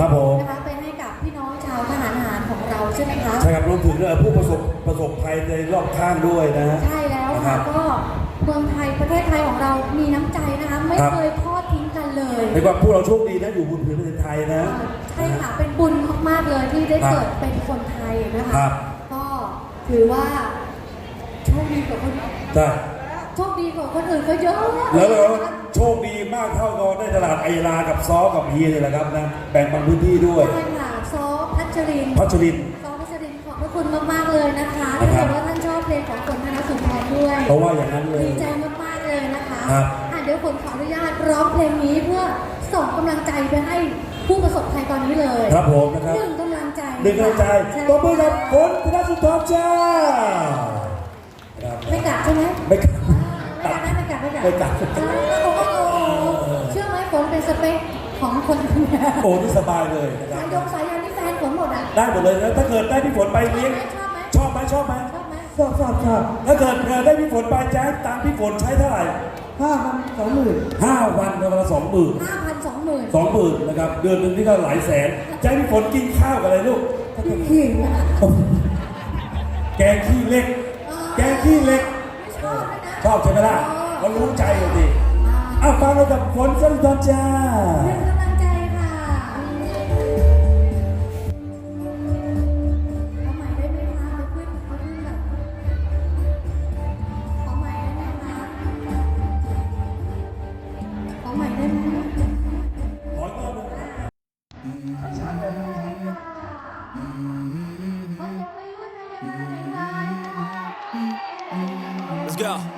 ครับผม นะคะไปให้กับพี่น้องชาวทหารหารของเราใช่ไหมคะ ใช่ครับรวมถึงเอ่อผู้ประสบประสบภัยในรอบข้างด้วยนะใช่แล้วนะคค่ะรับก็เมืองไทยประเทศไทยของเรามีน้ำใจนะคะ ไม่ครับ เคยทอดทิ้งกันเลยเรียกว่าพวกเราโชคดีนะอยู่บนผืนแผ่นดินไทยนะ ใช่ค่ะเป็นบุญมากๆเลยที่ได้ครับเกิดเป็นคนไทยนะคะ ครับ ก็ถือว่าโชคดีกว่าคนใช่ โชคดีกว่าคนอื่นก็เยอะแล้วเรา โชคดีมากเท่ากับได้ตลาดไอรากับซอกับเฮียนี่แหละครับนะแบ่งบางพื้นที่ด้วย ใช่ค่ะซอพัชรินทร์พัชริน ซอพัชรินทร์ขอบพระคุณมากๆเลยนะคะครัถ้าบเกิดว่าท่านชอบเพลงของฝนธนสุนทรด้วยเพราะว่าอย่างนั้นเลยดีใจมากๆเลยนะคะครับ อะเดี๋ยวฝนขออนุญาตร้องเพลงนี้เพื่อส่งกำลังใจไปให้ผู้ประสบภัยตอนนี้เลยครับผมนะครับหนึ่งกำลังใจหนึ่งกำลังใจช่ตบมือกับฝนธนสุนทรจ้าครับไม่กัดใช่ไหมไม่กัดอ่าไม่ กัดนะไม่กัดไม่กัดอ่าโอ้โหโอ้โหเชื่อไหมฝนเป็นสเปคของคนคนนี้โอ้นี่สบายเลยนะคสารับยยงสายยันนี่แฟนฝนหมดอะ ได้หมดเลยนะถ้าเกิดได้พี่ฝนไปเลี้ยงชอบไหมชอบไหมชอบไหม ชอบไหมชอบชอบชอบถ้าเกิดเกิดได้พี่ฝนไปจะให้ตังค์พี่ฝนใช้เท่าไหร่ห้าพันสองหมื่นห้าวันก็วันละสองหมื่นห้าพันสองหมื่นสองหมื่นนะครับเดือนหนึ่งนี่ก็หลายแสนจะให้พี่ฝนกินข้าวกับอะไรลูกถ้าจะขี้นะแกงขี้เล็ก แกงขี้เล็กไม่ชอบเลยนะชอบใช่ไหมล่ะ เขารู้ใจเลยดิอ้าวฟังเรากับฝนสันตอนจ้าหนึ่งกำลังใจค่ะเอาใหม่ได้ไหมคะเอาขึ้นเอาขึ้นแบบเอาใหม่ได้ไหมคะเอาใหม่ได้ไหมขออีกรอบหนึ่ง Let's go.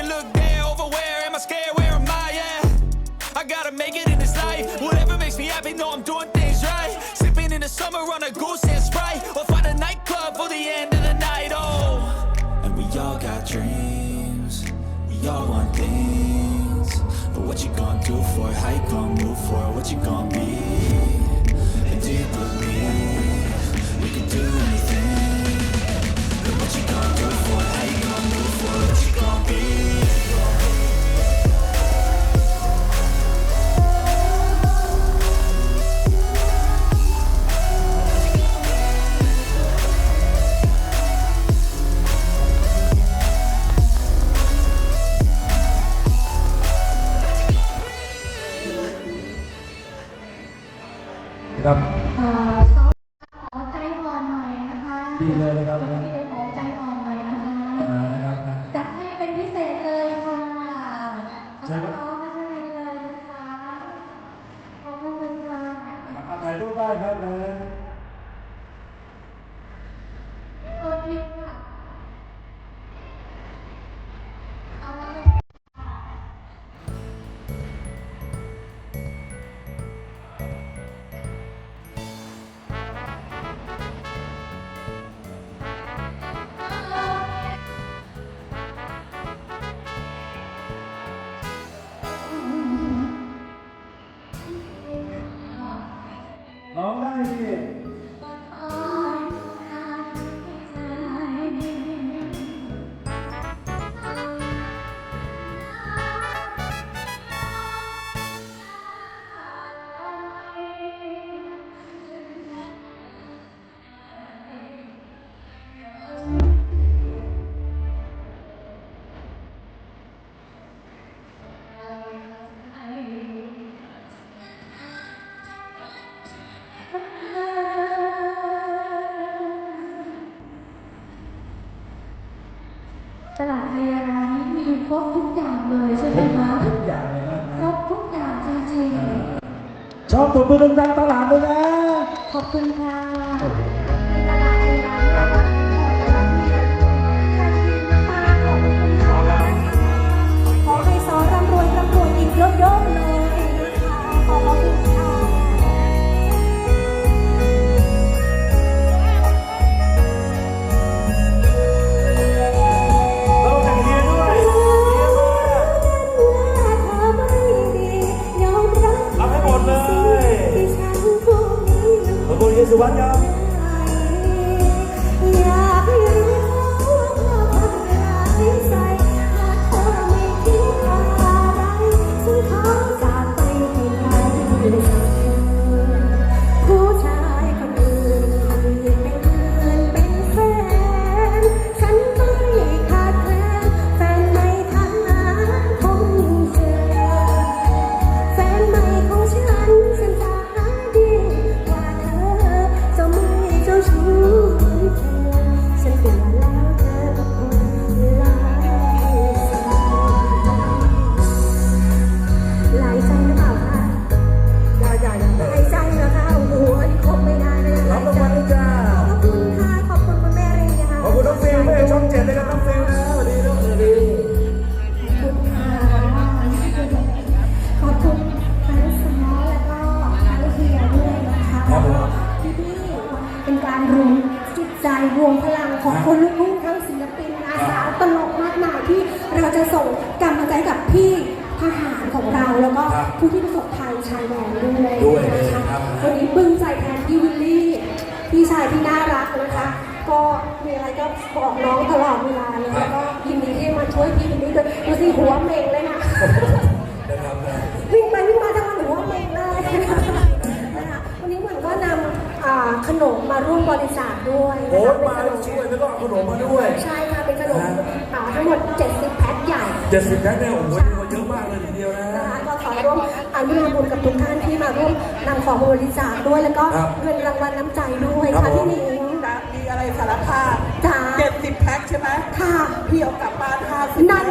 what you gonna do for it? How you gonna move for it? What you gonna be? And do you believe you can do anything? ครบทุกอย่างเลยใช่ไหมคะ ทุกอย่างเลยนะครบทุกอย่างจริงชอบตัวมือดังๆตลาดเลยนะๆขอบคุณค่ะ ขอบ นะคะครับผมพี่พี่ๆเป็นการรวมจิตใจรวมพลังของคนลูกทุ่งทั้งศิลปินอาสาตลกมากมายที่เราจะส่งกำลังใจกับพี่ทหารของเราแล้วก็ครับผู้ที่ประสบภัยชายแดนด้วยด้วยนะคะครับวันนี้บึ้งใจแทนพี่วิลลี่พี่ชายที่น่ารักนะคะ ก็มีอะไรก็บอกน้องตลอดเวลาเลยแล้วก็ยินดีที่มาช่วยพี่วิลลี่ด้วยดูสิหัวเมงเลยนะ ขนมมาร่วมบริจาคด้วยโอ้นะคะยมาแล้วช่วยแล้วก็เอาขนมมาด้วย ใช่ค่ะเป็นขนมอ่าทั้งหมด 70 แพ็คใหญ่เจ็ดสิบแพ็คเนี่ยโอ้โหนี่คนเยอะมากเลยทีเดียวนะนะคะก็ขอร่วมอนุโมทนาบุญกับทุกท่านที่มาร่วมนำของมาบริจาคด้วยแล้วก็ครับเงินรางวัลน้ำใจด้วยครัค่ะบผมพี่หนิงนะมีอะไรสารภาพจ้าเจ็ดสิบแพ็คใช่ไหมค่ะพี่เอากลับบ้านห้าสิบ นั่นไงคะ